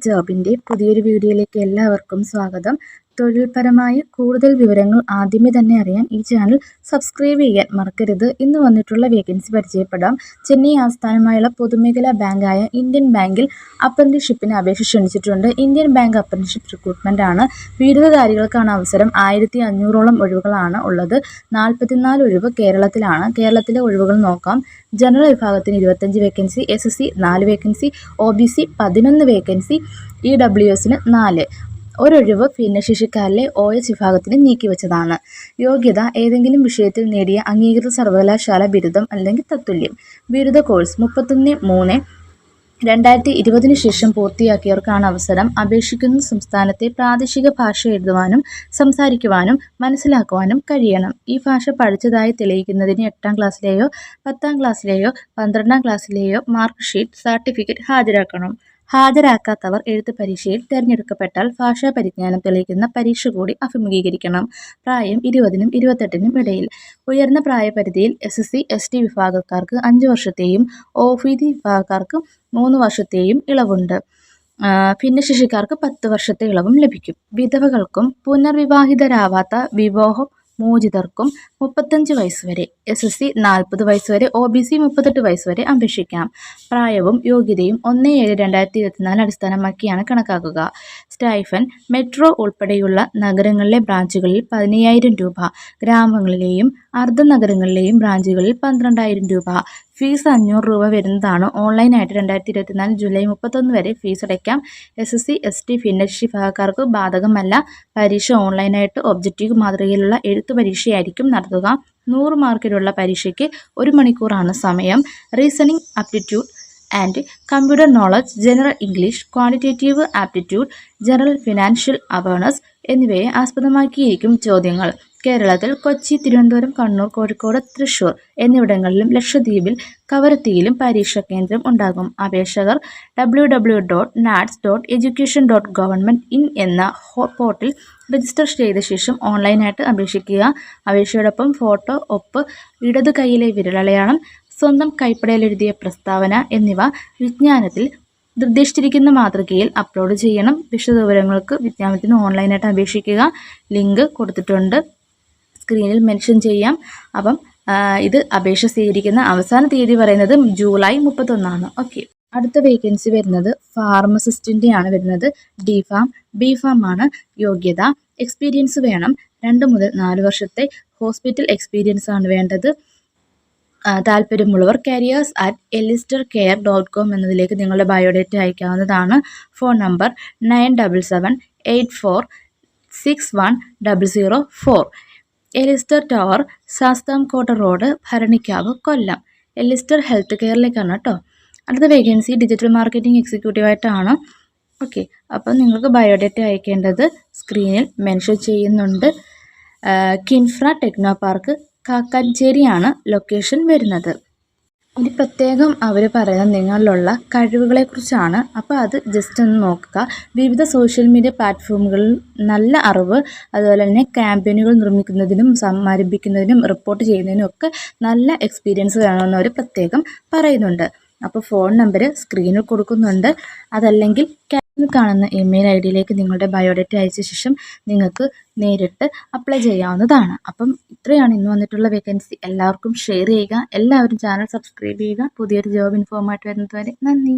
ജോബിന്റെ പുതിയൊരു വീഡിയോയിലേക്ക് എല്ലാവർക്കും സ്വാഗതം. തൊഴിൽപരമായ കൂടുതൽ വിവരങ്ങൾ ആദ്യമേ തന്നെ അറിയാൻ ഈ ചാനൽ സബ്സ്ക്രൈബ് ചെയ്യാൻ മറക്കരുത്. ഇന്ന് വന്നിട്ടുള്ള വേക്കൻസി പരിചയപ്പെടാം. ചെന്നൈ ആസ്ഥാനമായുള്ള പൊതുമേഖലാ ബാങ്കായ ഇന്ത്യൻ ബാങ്കിൽ അപ്രന്റിഷിപ്പിന് അപേക്ഷ ക്ഷണിച്ചിട്ടുണ്ട്. ഇന്ത്യൻ ബാങ്ക് അപ്രന്റിഷിപ്പ് റിക്രൂട്ട്മെന്റ് ആണ് ബിരുദധാരികൾക്കാണ് അവസരം. ആയിരത്തി അഞ്ഞൂറോളം ഒഴിവുകളാണ് ഉള്ളത്. നാൽപ്പത്തിനാല് ഒഴിവ് കേരളത്തിലാണ്. കേരളത്തിലെ ഒഴിവുകൾ നോക്കാം. ജനറൽ വിഭാഗത്തിന് ഇരുപത്തഞ്ച് വേക്കൻസി എസ് എസ് സി നാല് വേക്കൻസി ഒ ബി സി പതിനൊന്ന് വേക്കൻസി ഇ ഡബ്ല്യു എസിന് നാല്. ഒരൊഴിവ് ഭിന്നശേഷിക്കാരിലെ ഒ എസ് വിഭാഗത്തിന് നീക്കിവെച്ചതാണ്. യോഗ്യത ഏതെങ്കിലും വിഷയത്തിൽ നേടിയ അംഗീകൃത സർവകലാശാല ബിരുദം അല്ലെങ്കിൽ തത്തുല്യം. ബിരുദ കോഴ്സ് മുപ്പത്തൊന്ന് മൂന്ന് രണ്ടായിരത്തി ഇരുപതിന് ശേഷം പൂർത്തിയാക്കിയവർക്കാണ് അവസരം. അപേക്ഷിക്കുന്ന സംസ്ഥാനത്തെ പ്രാദേശിക ഭാഷ എഴുതുവാനും സംസാരിക്കുവാനും മനസ്സിലാക്കുവാനും കഴിയണം. ഈ ഭാഷ പഠിച്ചതായി തെളിയിക്കുന്നതിന് എട്ടാം ക്ലാസ്സിലെയോ പത്താം ക്ലാസ്സിലെയോ പന്ത്രണ്ടാം ക്ലാസ്സിലെയോ മാർക്ക് ഷീറ്റ് സർട്ടിഫിക്കറ്റ് ഹാജരാക്കണം. ഹാജരാക്കാത്തവർ എഴുത്ത് പരീക്ഷയിൽ തിരഞ്ഞെടുക്കപ്പെട്ടാൽ ഭാഷാ പരിജ്ഞാനം തെളിയിക്കുന്ന പരീക്ഷ കൂടി അഭിമുഖീകരിക്കണം. പ്രായം ഇരുപതിനും ഇരുപത്തെട്ടിനും ഇടയിൽ. ഉയർന്ന പ്രായപരിധിയിൽ S S C S T വിഭാഗക്കാർക്ക് അഞ്ച് വർഷത്തെയും ഒ വിഭാഗക്കാർക്ക് മൂന്ന് വർഷത്തെയും ഇളവുണ്ട്. ഭിന്നശേഷിക്കാർക്ക് പത്ത് വർഷത്തെ ഇളവും ലഭിക്കും. വിധവകൾക്കും പുനർവിവാഹിതരാവാത്ത വിവാഹം മോചിതർക്കും മുപ്പത്തഞ്ച് വയസ്സ് വരെ എസ് എസ് സി നാൽപ്പത് വയസ്സ് വരെ ഒ ബി സി മുപ്പത്തെട്ട് വയസ്സ് വരെ അപേക്ഷിക്കാം. പ്രായവും യോഗ്യതയും ഒന്ന് ഏഴ് രണ്ടായിരത്തി ഇരുപത്തിനാല് അടിസ്ഥാനമാക്കിയാണ് കണക്കാക്കുക. സ്റ്റൈഫൻ മെട്രോ ഉൾപ്പെടെയുള്ള നഗരങ്ങളിലെ ബ്രാഞ്ചുകളിൽ പതിനയ്യായിരം രൂപ ഗ്രാമങ്ങളിലെയും അർദ്ധ നഗരങ്ങളിലെയും ബ്രാഞ്ചുകളിൽ പന്ത്രണ്ടായിരം രൂപ ഫീസ് അഞ്ഞൂറ് രൂപ വരുന്നതാണ്. ഓൺലൈനായിട്ട് രണ്ടായിരത്തി ഇരുപത്തിനാല് ജൂലൈ മുപ്പത്തൊന്ന് വരെ ഫീസ് അടയ്ക്കാം. S S C S T ഭിന്നശേഷി വിഭാഗക്കാർക്ക് ബാധകമല്ല. പരീക്ഷ ഓൺലൈനായിട്ട് ഒബ്ജക്റ്റീവ് മാതൃകയിലുള്ള എഴുത്ത് പരീക്ഷയായിരിക്കും നടത്തുക. നൂറ് മാർക്കിലുള്ള പരീക്ഷയ്ക്ക് ഒരു മണിക്കൂറാണ് സമയം. Reasoning aptitude and computer knowledge general English quantitative aptitude general financial awareness എന്നിവയെ ആസ്പദമാക്കിയിരിക്കും ചോദ്യങ്ങൾ. കേരളത്തിൽ കൊച്ചി തിരുവനന്തപുരം കണ്ണൂർ കോഴിക്കോട് തൃശൂർ എന്നിവിടങ്ങളിലും ലക്ഷദ്വീപിൽ കവരത്തിയിലും പരീക്ഷാ കേന്ദ്രം ഉണ്ടാകും. അപേക്ഷകർ W W dot NATS dot education dot government in എന്ന പോർട്ടിൽ രജിസ്റ്റർ ചെയ്ത ശേഷം ഓൺലൈനായിട്ട് അപേക്ഷിക്കുക. അപേക്ഷയോടൊപ്പം ഫോട്ടോ ഒപ്പ് ഇടത് കൈയിലെ വിരലടയാളം സ്വന്തം കൈപ്പടയിൽ എഴുതിയ പ്രസ്താവന എന്നിവ വിജ്ഞാനത്തിൽ നിർദ്ദേശിച്ചിരിക്കുന്ന മാതൃകയിൽ അപ്ലോഡ് ചെയ്യണം. വിശദവിവരങ്ങൾക്ക് വിജ്ഞാപനത്തിന് ഓൺലൈനായിട്ട് അപേക്ഷിക്കുക. ലിങ്ക് കൊടുത്തിട്ടുണ്ട്. സ്ക്രീനിൽ മെൻഷൻ ചെയ്യാം. അപ്പം ഇത് അപേക്ഷ സ്വീകരിക്കുന്ന അവസാന തീയതി പറയുന്നത് ജൂലൈ മുപ്പത്തൊന്നാണ്. ഓക്കെ. അടുത്ത വേക്കൻസി വരുന്നത് ഫാർമസിസ്റ്റിന്റെ ആണ് വരുന്നത്. ഡി ഫാം ബി ഫാം ആണ് യോഗ്യത. എക്സ്പീരിയൻസ് വേണം. രണ്ട് മുതൽ നാല് വർഷത്തെ ഹോസ്പിറ്റൽ എക്സ്പീരിയൻസ് ആണ് വേണ്ടത്. താല്പര്യമുള്ളവർ careers at Elister care dot com എന്നതിലേക്ക് നിങ്ങളുടെ ബയോഡേറ്റ അയക്കാവുന്നതാണ്. Phone number nine double seven eight four six one double zero four. Elister tower Sasthamkotta road Bharanikkavu Kollam. Elister health കെയറിലേക്കാണ് കേട്ടോ. അടുത്ത വേക്കൻസി ഡിജിറ്റൽ മാർക്കറ്റിംഗ് എക്സിക്യൂട്ടീവായിട്ടാണ് okay അപ്പോൾ നിങ്ങൾക്ക് biodata അയക്കേണ്ടത് സ്ക്രീനിൽ മെൻഷൻ ചെയ്യുന്നുണ്ട്. കിൻഫ്ര ടെക്നോ പാർക്ക് കാക്കാഞ്ചേരിയാണ് ലൊക്കേഷൻ വരുന്നത്. ഇനി പ്രത്യേകം അവർ പറയുന്നത് നിങ്ങളിലുള്ള കഴിവുകളെക്കുറിച്ചാണ്. അപ്പോൾ അത് ജസ്റ്റ് ഒന്ന് നോക്കുക. വിവിധ സോഷ്യൽ മീഡിയ പ്ലാറ്റ്ഫോമുകളിൽ നല്ല അറിവ് അതുപോലെ തന്നെ ക്യാമ്പയിനുകൾ നിർമ്മിക്കുന്നതിനും സമാരംഭിക്കുന്നതിനും റിപ്പോർട്ട് ചെയ്യുന്നതിനും ഒക്കെ നല്ല എക്സ്പീരിയൻസ് വേണമെന്ന് അവർ പ്രത്യേകം പറയുന്നുണ്ട്. അപ്പോൾ ഫോൺ നമ്പർ സ്ക്രീനിൽ കൊടുക്കുന്നുണ്ട്. അതല്ലെങ്കിൽ കാണുന്ന ഇമെയിൽ ഐ ഡിയിലേക്ക് നിങ്ങളുടെ ബയോഡേറ്റ അയച്ച ശേഷം നിങ്ങൾക്ക് നേരിട്ട് അപ്ലൈ ചെയ്യാവുന്നതാണ്. അപ്പം ഇത്രയാണ് ഇന്ന് വന്നിട്ടുള്ള വേക്കൻസി എല്ലാവർക്കും ഷെയർ ചെയ്യുക. എല്ലാവരും ചാനൽ സബ്സ്ക്രൈബ് ചെയ്യുക. പുതിയൊരു ജോബ് ഇൻഫോമായിട്ട് വരുന്നതുവരെ നന്ദി.